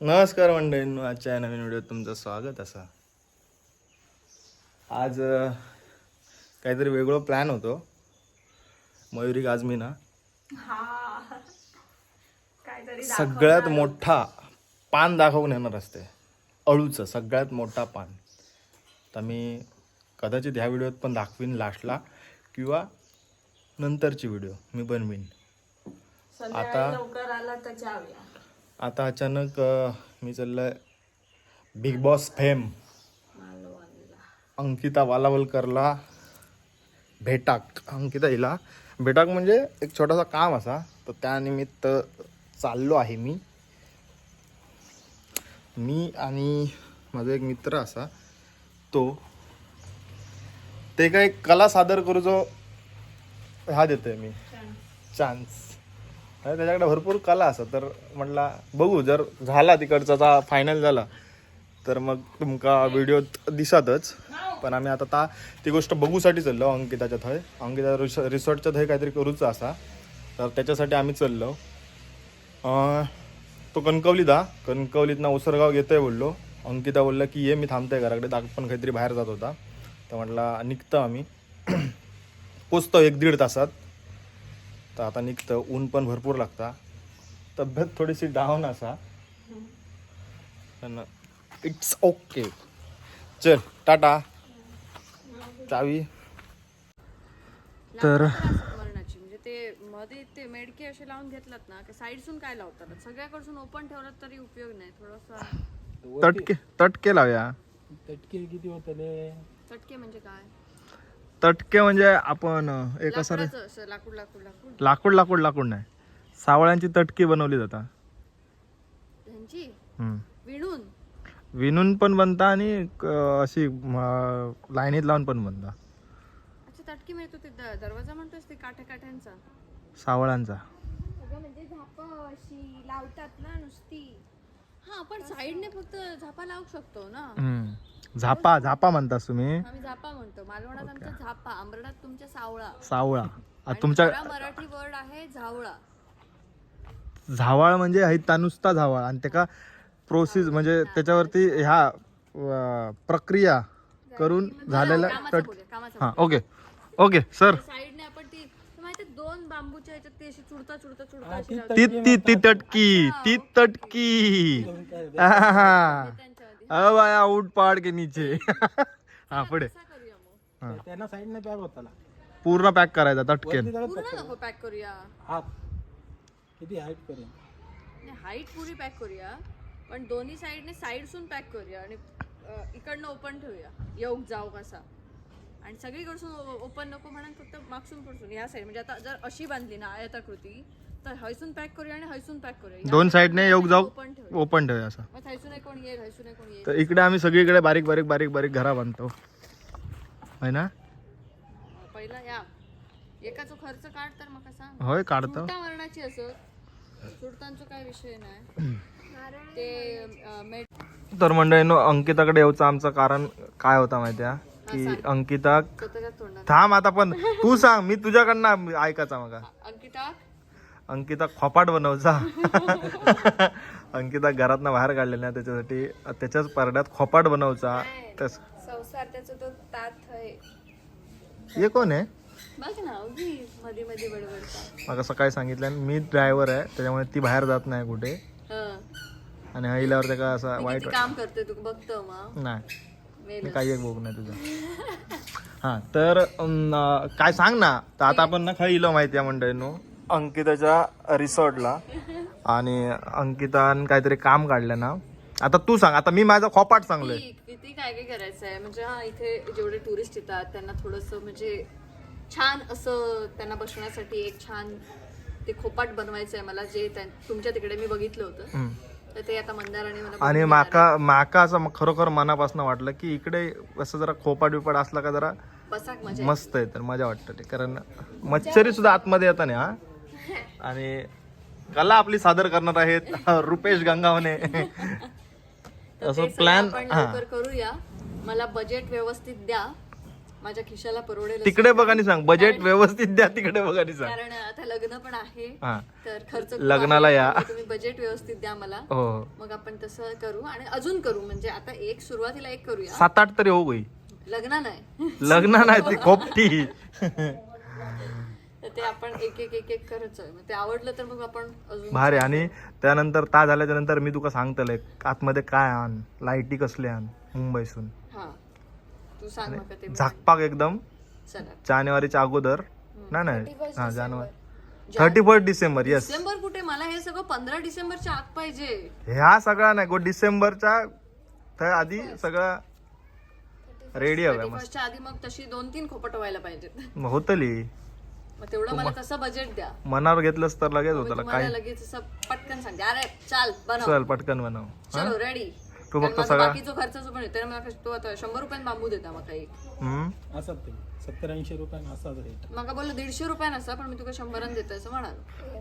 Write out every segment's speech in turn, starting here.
नमस्कार मंडळींनो आजच्या या नवीन व्हिडिओत तुमचं स्वागत असा. आज काहीतरी वेगळं प्लॅन होतो. मयुरी आज मी ना सगळ्यात मोठा पान दाखवून येणार असते. अळूचं सगळ्यात मोठा पान. तर मी कदाचित ह्या व्हिडिओत पण दाखवीन लास्टला किंवा नंतरची व्हिडिओ. मी बनवीन. आता लवकर आला तर जाऊया. आता अचानक मी चाललोय बिग बॉस फेम अंकिता वालावलकरला भेटाक. अंकिता हिला. भेटाक म्हणजे एक छोटासा काम असा. तर त्यानिमित्त चाललो आहे मी. मी आणि माझा एक मित्र असा. तो ते काय कला सादर करूचो हा देतोय मी. चान्स आणि त्याच्याकडे भरपूर कला असं. तर म्हटला बघू जर झाला तिकडचा फायनल झाला तर मग तुमका व्हिडिओ दिसतच. पण आम्ही आता ता ती गोष्ट बघूसाठी चाललो अंकिताच्या थंय. अंकिता रिस रिसॉर्टच्या थंय काहीतरी करूचं असा. तर त्याच्यासाठी आम्ही चाललो. तो कणकवलीत हा. कणकवलीतनं उसरगाव येतोय बोललो. अंकिता बोलला की ये मी थांबतोय घराकडे. दाग पण काहीतरी बाहेर जात होता. तर म्हटला निघतो आम्ही. पोचतो एक दीड तासात. तर आता निघतं ऊन पण भरपूर लागता. तब्येत थोडीशी डाऊन असा. पण इट्स ओके चल टाटा. चावी. तर मरणाची म्हणजे ते मध्ये ते मेडके असे लावून घेतलात ना साईडसून काय लावतात? सगळ्याकडसून ओपन ठेवलं तरी उपयोग नाही. थोडस तटके तटके लावूया. तटके किती होतले? चटके म्हणजे काय? तटके म्हणजे आपण एक असं रे- लाकडाचं असं लाकूड लाकूड लाकूड. लाकूड लाकूड लाकूड नाही. सावळ्यांची तटकी बनवली जाता. त्यांची? हम्म. विणून? विणून पण बनता आणि क- अशी म, लाईनीत लावून पण बनता. अच्छा तटकी मिळतो ते द- दरवाजा म्हणतोस ते काठ्या काठ्यांचा सावळ्यांचा. अगं म्हणजे झाप अशी लावतात ना नुसती. हा आपण साईडने फक्त झापा लावू शकतो ना? हम्म. झापा झापा म्हणतास तुम्ही. आम्ही झापा मालवणात आमचा झापा आंबरणात तुमच्या सावळा. सावळा. आणि तुमच्या खरा मराठी वर्ड आहे झावळा. झावाळ म्हणजे हिता नुसता झावाळ. आणि त्याका प्रोसेस म्हणजे त्याच्यावरती ह्या अं, प्रक्रिया करून झालेला कामाचा तट बोलूया, कामाचा हा ओके. Okay sir. साईडने आपण ती माहिती दोन बांबूच्या ह्याच्यात ती अशी चुडता चुडता चुडता अशी ती ती ती तटकी ती तटकी. आहा. अ बाया उठ पाड के नीचे. हा पुढे. कसा त्यांना साईडने बॅग होताला पूर्ण पॅक करायचा तटकेन. पूर्ण नको पॅक करूया. हात किती हाईट करेन हाईट पुरी पॅक करूया. पण दोन्ही साईडने साईडसून पॅक करूया आणि अ, इकडनं ओपन ठेवूया. येऊ जाऊ कसा आणि सगळीकडसून ओपन नको म्हणून फक्त मागसून पडसून ह्या साईड म्हणजे आता जर अशी बांधली ना आयताकृती तर हयसून पॅक करूया आणि हयसून पॅक करूया. या दोन साईडने योग जाऊ ओपन ठेवूया. ओपन ठेवूया असं. मग हयसून एक कोण येईल हयसून एक कोण येईल. तर इकडे आम्ही सगळीकडे बारीक बारीक बारीक बारीक घरा बांधतो. है ना? पहिला या. एकाचा खर्च काढ तर मग होय काढतो. मरणाची असत काय विषय नाही. ते अ, मेट तर मंडळीनो अंकिताकडे येऊचं आमचं कारण काय होता माहितीये? की अंकिता स्वतःच्या तोंडात थांब आता पण तू सांग मी तुझ्याकडनं ऐकायचा मग. अंकिता? अंकिता खोपाट बनवचा. अंकिता घरातनं बाहेर काढले ना त्याच्यासाठी त्याच्याच परड्यात खोपाट बनवचा. तस संसार त्याचा तो तात आहे. हे कोण आहे? बघ ना उगी मध्ये मध्ये बडबडता. मग सकाळी सांगितलं मी ड्रायव्हर आहे त्याच्यामुळे ती बाहेर जात नाही कुठे. हं. आणि हईल्यावर त्याला असं वाईट किती काम करते तू बघतो मग. नाही. मी मेलं. काही एक बघू नाही तुझं. हा तर अं, काय सांग ना तर आता आपण ना खाई इलो माहिती आहे मंडळीनो. अंकिताच्या रिसॉर्टला. आणि अंकितान काहीतरी काम काढलं ना. आता तू सांग आता मी माझा खोपाट सांगलोय. किती किती काय काय करायचं आहे म्हणजे हा इथे जेवढे टुरिस्ट येतात त्यांना थोडस म्हणजे छान असं त्यांना बसण्यासाठी एक छान ते खोपाट बनवायचं आहे मला जे त्या- तुमच्या तिकडे मी बघितलं होतं. हम्म. तर ते आता मंदाराने मला आणि देणार माका माका असं म- खरोखर मनापासून वाटलं की इकडे असं जरा खोपाट बिपाट असला का जरा आहे. बसाक मजा मस्त आहे तर मजा वाटतं ते. कारण मच्छरी सुद्धा आतमध्ये येतात ना हा? आणि कला आपली सादर करणार आहेत रुपेश गंगावणे तर असं प्लॅन हा. करूया. मला बजेट व्यवस्थित द्या. माझ्या खिशाला परवडेल. तिकडे बघ आणि सांग बजेट व्यवस्थित द्या तिकडे बघ आणि सांग. कारण आता लग्न पण आहे. तर खर्च लग्नाला. या. तुम्ही बजेट व्यवस्थित द्या मला. हो हो. मग आपण तसं करू आणि अजून करू. म्हणजे आता एक सुरुवातीला एक करूया. सात आठ तरी हो गई. लग्न नाही. लग्न नाही ती खोपटी ते आपण एक एक एक एक करत जाऊ. ते आवडलं तर मग आपण अजून भारी. आणि त्यानंतर ता झाल्याच्यानंतर मी तुका सांगतलंय आतमध्ये काय आण? लाईटी कसले आण? मुंबईसून. हा. तू सांग मग ते झाकपाक एकदम चला. जानेवारीच्या अगोदर. नाही नाही. हा जानेवारी. Thirty first December yes December कुठे? मला हे सगळं पंधरा डिसेंबरच्या आत पाहिजे. ह्या सगळा नाही गो डिसेंबरच्या आधी सगळं रेडी हवं मस्त. आधी मग तशी दोन तीन खोपट व्हायला पाहिजेत. मग होतली. मग तेवढं मला तसं बजेट द्या. मनावर घेतलंस तर लगेच होतं काय लगेच असं पटकन सांगते. अरे चाल बनव. चल पटकन बनव. चलो रेडी तू फक्त सगळा- बाकीचं खर्चाचं पण आहे. तर मला तो आता शंभर रुपयान बांबू देता मग काही. हम्म? ते. सत्तर ऐंशी रुपयान असाच रेट मग बोललं दीडशे रुपयान असं पण मी तुला शंभरान देतो असं म्हणाल.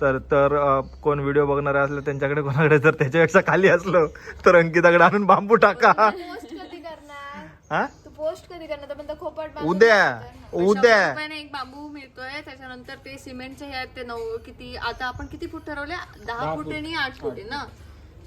तर तर अ, कोण व्हिडिओ बघणारे असले त्यांच्याकडे कोणाकडे जर त्याच्यापेक्षा खाली असलो तर अंकिताकडे आणून बांबू टाका. पोस्ट कधी करणार? हा? पोस्ट कधी करणार? तर खोपट उद्या. उद्या. शंभर रुपयाने एक बांबू मिळतोय त्याच्यानंतर ते सिमेंटचे हे आहेत ते नऊ किती आता आपण किती फूट ठरवले? दहा फूट आणि आठ फूट आहे ना?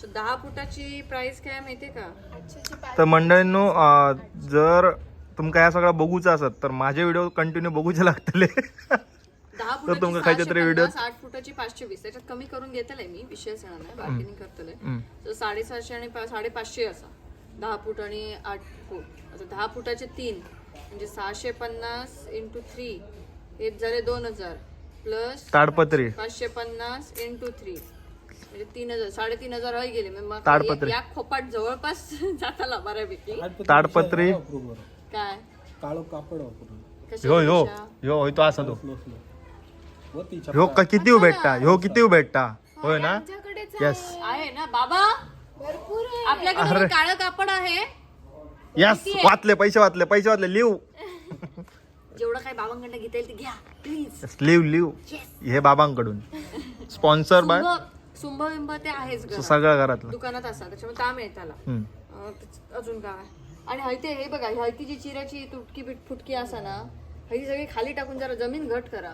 So, दहा फुटाची प्राइस काय माहितीये का? तर मंडळींनो अ, जर तुमका या सगळा बघूचं असत तर माझे व्हिडिओ कंटिन्यू बघूचे लागतले. दहा तुमका फुटाची खायचे तरी सहाशे video- पन्नास, आठ फुटाची पाचशे वीस. त्याच्यात कमी करून घेतलंय मी विषयच येणार नाही बार्गेनिंग करतलंय. तर साडेसहाशे आणि पा- साडेपाचशे असा. दहा फूट आणि आठ फूट. आता दहा फुटाचे तीन म्हणजे सहाशे पन्नास इंटू थ्री हे झाले दोन हजार. प्लस ताडपत्री. पाचशे पन्नास इंटू थ्री म्हणजे तीन हजार साडेतीन हजार होई गेले. मग ताडपत्री. या खोपाट जवळपास जाताला बऱ्यापैकी. ताडपत्री. काय? काळो कापड वापरून ह्यो ह्यो कशापेक्षा? ह्यो होय तो असा तो. Slow slow. ह्यो का किती भेटता ह्यो किती भेटता होय ना? आमच्याकडेच आहे ना बाबा? आपल्याकडे काळं कापड आहे. यस वाचले पैसे वाचले पैसे वाचले लिव जेवढं काही बाबांकडनं घेता येईल ते घ्या प्लीज लिव लिव हे बाबांकडून. स्पॉन्सर बाय सुंभ बिंब ते आहेच घरात. सगळ्या घरातलं. दुकानात असा त्याच्यामुळे काम आहे त्याला. हम्म. अं, त्याच- अजून काय? आणि हयते हे बघा हयती जी चिऱ्याची तुटकी बिट फुटकी असा ना हयती सगळी खाली टाकून जरा जमीन घट करा.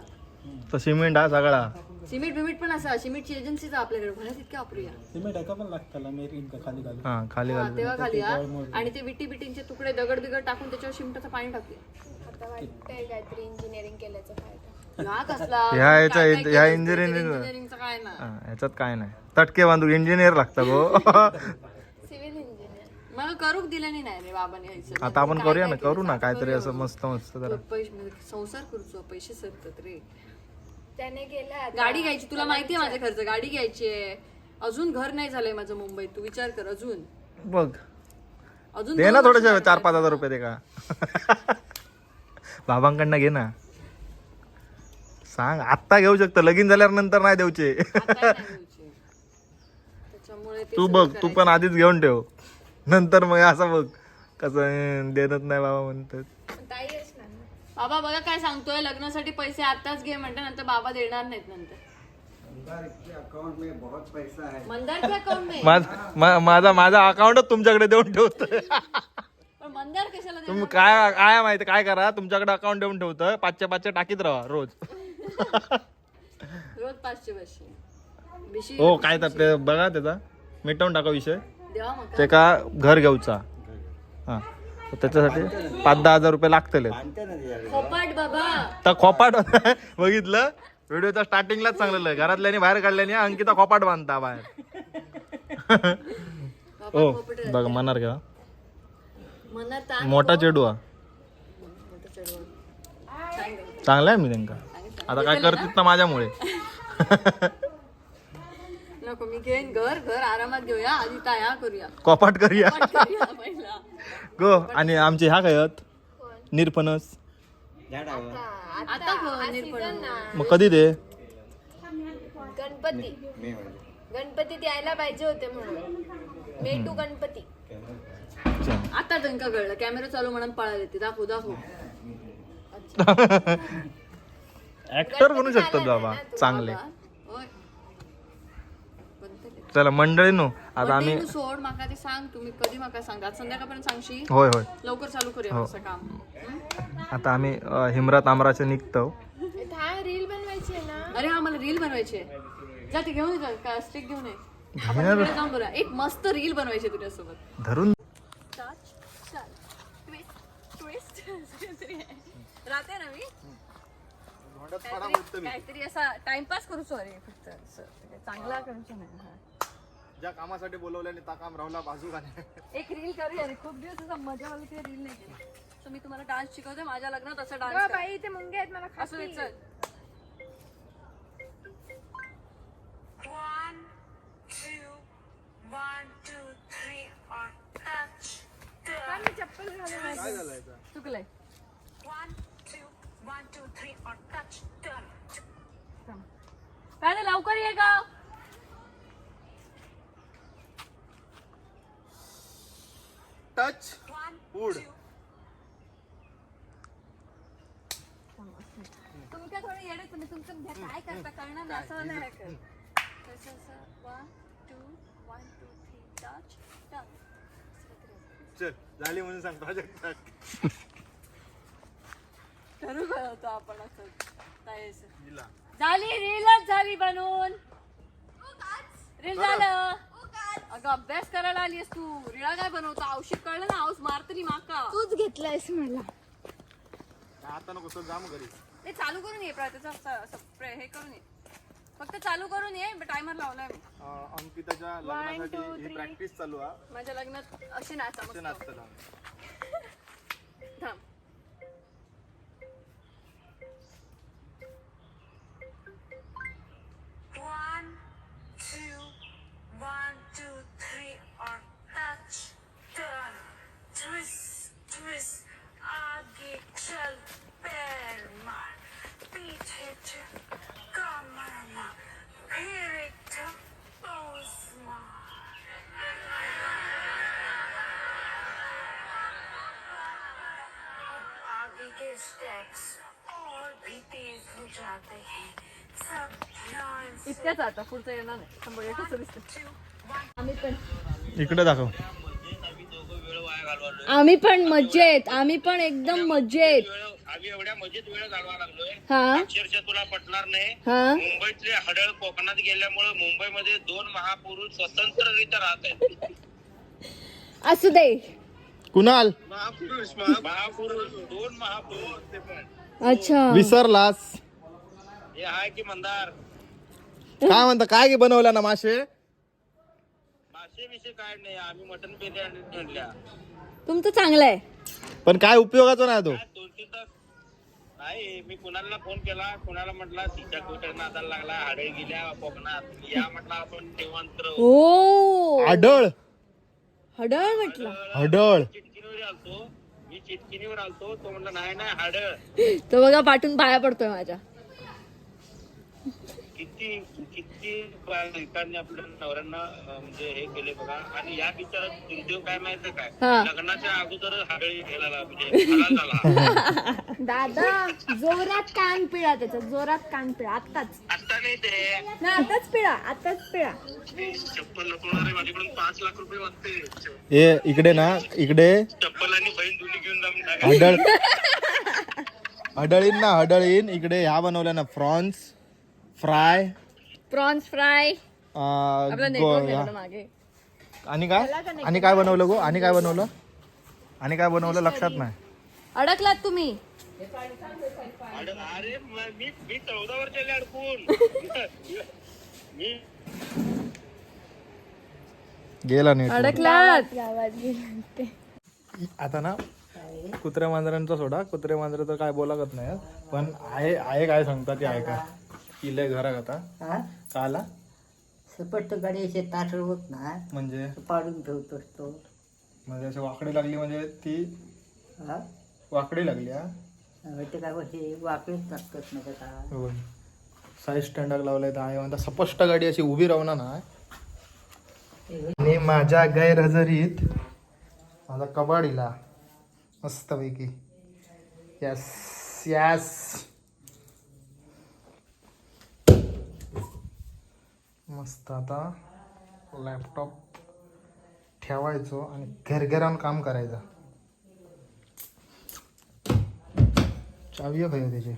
तर सिमेंट हा सगळा. सिमेंट बिमेंट पण असा सिमेंटची एजन्सीच आपल्याकडे. म्हणा तितक्या वापरूया. सिमेंट एका पण लागताला मेरी का खाली खाली. हा खाली हा, घाल तेव्हा खाली या आणि ते विटी बिटींचे तुकडे दगड बिगड टाकून त्याच्यावर शिमटाचं पाणी टाकूया. आता वाटतंय काहीतरी इंजिनिअरिंग केल्याचा फायदा ह्या कसला? ह्या याच्या- काय- काय ह्या केलं असतं, engineering- engineeringचं काय ना. हा, ह्याच्यात काय नाही. तटके बांधू इंजिनियर लागतं गो. सिव्हिल इंजिनियर मला करूक दिल्याने नाही रे बाबाने. आता आपण काय करूया ना केलं करू ना काहीतरी. असं मस्त मस्त जरा. पैसे म्हणजे संसार करूचो पैसे सरतात रे. त्याने केलं आता. गाडी घ्यायची तुला माहिती आहे माझा खर्च गाडी घ्यायची आहे अजून घर नाही झालंय माझं मुंबईत तू विचार कर अजून बघ अजून दे दोन ना वर्ष थोडेसे. चार पाच हजार रुपये दे का बाबांकडनं घे ना सांग आत्ता घेऊ शकतो लगीन झाल्यावर नंतर नाही देऊचे आता नाही द्यायची. त्याच्यामुळे ते तू सगळं बघ तू. पण आधीच घेऊन ठेव नंतर मग असं बघ कसं अं, देतच नाही बाबा म्हणतात पण ताई. बाबा बघा काय सांगतोय. लग्नासाठी पैसे आताच घे म्हणते नंतर बाबा देणार नाहीत नंतर. मंदारच्या अकाउंट में माझ- मा- माझा माझा अकाउंटच तुमच्याकडे देऊन ठेवतोय. पण मंदार कशाला तुम्ही काय काय माहिती काय करा? तुमच्याकडे अकाउंट देऊन ठेवतोय. पाचशे पाचशे टाकीत राहा रोज? रोज पाचशे पाचशे. बिशी हो काय तर ते बघा त्याचा. मिटवून टाका विषय. देवा मग ते का घर घेऊचा. हा. त्याच्यासाठी पाच दहा हजार रुपये लागतले. खोपाट बाबा. तर खोपाट बघितलं? व्हिडिओच्या स्टार्टिंगलाच सांगलेलं घरातल्यानी बाहेर काढल्याने अंकिता खोपाट बांधता बाहेर. हो बघ मनार का मोठा चेडू हा मोठं चढवून. चांगला आहे मी त्यांका आता काय करतात ना माझ्यामुळे. नको मी घेईन. घर घर आरामात घेऊया. आधी ताया करूया. कोपाट करूया. पण करूया पहिला. गो आणि आमचे ह्या काय आहेत आता. गं, हा निर्पण. मग कधी दे? गणपती. गणपतीत यायला पाहिजे होते म्हणून. May to Ganpati. आता त्यांका कळलं. कॅमेरा चालू म्हणून पळाले ते दाखवू दाखवू. ऍक्टर बनू शकतात बाबा. चांगले. बाबा, चला मंडळीनो आता आम्ही तू सोड माका ते सांग तुम्ही कधी माका सांगा. आज संध्याकाळपर्यंत सांगशी होय होय. लवकर चालू करूया हो. असं काम. आता आम्ही अ, हिमरा तांबराचे निघतो. हा रील बनवायची आहे ना? अरे हा मला रील बनवायची आहे. जा ते घेऊन ये जा का स्टिक घेऊन ये. आपण तिकडे जाऊन बघूया. एक मस्त रील बनवायची आहे तुझ्यासोबत. धरून. टच चल. ट्विस्ट ट्विस्ट राहते ना मी? काहीतरी काहीतरी असा टाइमपास करू सॉरी फक्त. असं. चांगला करूच नाही हा. ज्या कामासाठी बोलवल्याने त्या काम राहुला बाजू एक रील करूया रे खूप दिवस असा मजा वाली ते रील नाही केली तर मी तुम्हाला डान्स शिकवते माझ्या लग्नात असं डान्स बाई इथे मुंगे आहेत मला असू दे चल One, two, one, two, three, or touch. खा, मी चप्पल घालून आहे. काय झालं याचं? चुकलंय One, two, one, two, three, or touch. Done. काय रे, लवकर ये का टच तुम्ही काय थोडे येडे तुम्ही तुमचं घ्या, काय करता? कळणार नाही असं नाही हे कर. तसं असं one two one two three touch चल झाली म्हणून सांग प्रोजेक्ट ठरू होतो आपण असं? झाली रीलच झाली बनवून रील झालं. अभ्यास करायला आलीस तू. रिळा काय बनवतो? औषध कळलं ना? औष मारतरी माका. तूच घेतलायस मला. आता नको चल जा मग घरी. ते चालू करून ये असं- असं प्रे- हे करून ये. फक्त चालू करून ये टायमर लावलाय मी. अं, अंकिताच्या लग्नासाठी ही प्रॅक्टिस चालू आहे माझ्या लग्नात अशी नाचा असे मस्त. नाचतं थांब. इतक्याच आता पुढचं येणार नाही. शंभर एक कसं दिसतं आम्ही पण इकडे दाखव. आम्ही पण मजेत. आम्ही पण एकदम मजेत. आम्ही एवढ्या मजेत वेळ घालवा लागलोय. हा? अक्षरशः तुला पटणार नाही. हा? मुंबईतले हडळ कोकणात गेल्यामुळे मुंबईमध्ये दोन महापुरुष स्वतंत्ररित्या राहत आहेत. असू दे. कुणाल? महापुरुष महापुरुष दोन महापुरुष ते पण. अच्छा. विसरलास. हे आहे की मंदार? काय म्हणता काय बनवलं ना मासे मासे विषय काय नाही आम्ही मटन बिर्याणी आणल्या तुमचं चांगलं आहे. पण काय उपयोगाचा नाही तो? काय दोन तीन तास नाही मी कुणाला फोन केला कुणाला म्हटला तिच्या कुठे नादाला लागला हाडळ गेल्या कोकणात या म्हटलं आपण निवांत राहू. हो. आढळ. हडळ म्हटलं. हडळ. चिटकिनीवर आलतो. मी चिटकिनीवर आलतो. तो म्हणला नाही नाही हाडळ. तो बघा पाठून पाया पडतोय माझ्या. किती किती बायकांनी आपल्या नवऱ्यांना म्हणजे हे केले बघा. आणि या बिचारा दुर्दैव काय माहितीये काय? हा. लग्नाच्या अगोदर हाडळी गेला म्हणजे हलाल झाला. दादा जोरात कान पिळा त्याचा जोरात कान पिळा. आत्ताच. आता नाही ते. ना आताच पिळा आताच पिळा. चप्पल लपवणार आहे माझ्याकडून पाच लाख रुपये वागते ए इकडे ना इकडे. चप्पल आणि बहीण दोन्ही घेऊन जाऊन टाका. हडळ. हडळीन ना हडळीन. इकडे ह्या बनवल्या ना फ्रॉन्स. फ्राय. Prawns fry. आपला मागे. आणि काय? आणि काय बनवलं गो? आणि काय बनवलं? आणि काय बनवलं? लक्षात नाही. अडकलात तुम्ही. अरे अरे म- मी मी चौदा वर्षाला अडकून. मी गेला नाही अडकलात. आता ना कुत्र्या मांजरांचा सोडा. कुत्रे मांजर तर काय बोलागत नाही हं. पण आहे आहे काय सांगतात ते आहे का इले घरात आता. हा? काला सपट गाडी असे ताट होत ना. म्हणजे? पाडून ठेवतोस तो म्हणजे अशी वाकडी लागली म्हणजे ती हा? वाकडी लागली हा? ते काय असे वाकडेच नसतात ना त्याचा होय. साईड स्टँडाक लावलाय तर आहे. म्हणता स्पष्ट गाडी अशी उभी राहणार ना आणि माझ्या गैरहजेरीत माझा कबाडीला मस्तपैकी यस यस. मस्त आता लॅपटॉप ठेवायचो आणि घरघरान काम करायचं. चावी आहे खरं त्याची